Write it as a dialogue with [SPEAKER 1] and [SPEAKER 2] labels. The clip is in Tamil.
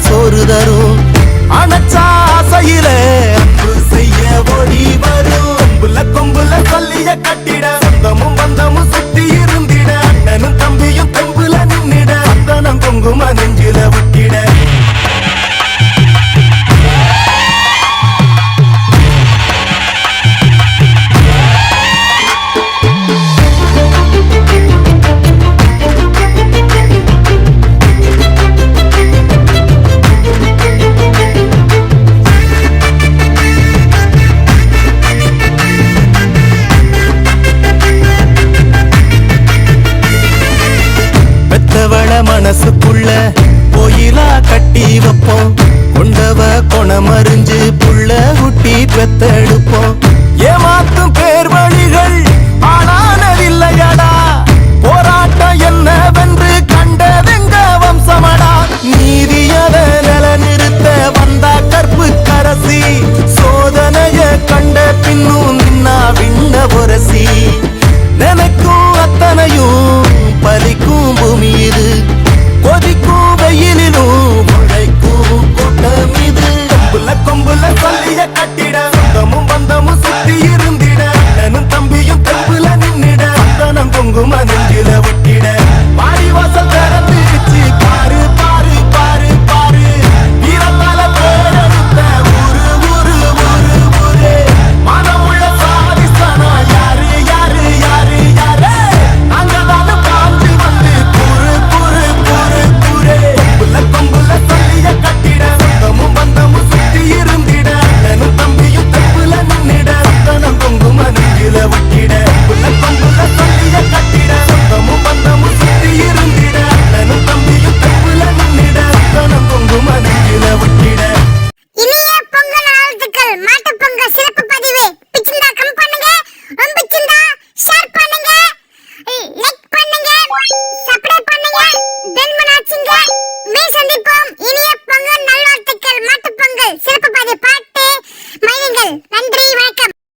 [SPEAKER 1] சோறு தரும். அணைச்சா ஆசையிலே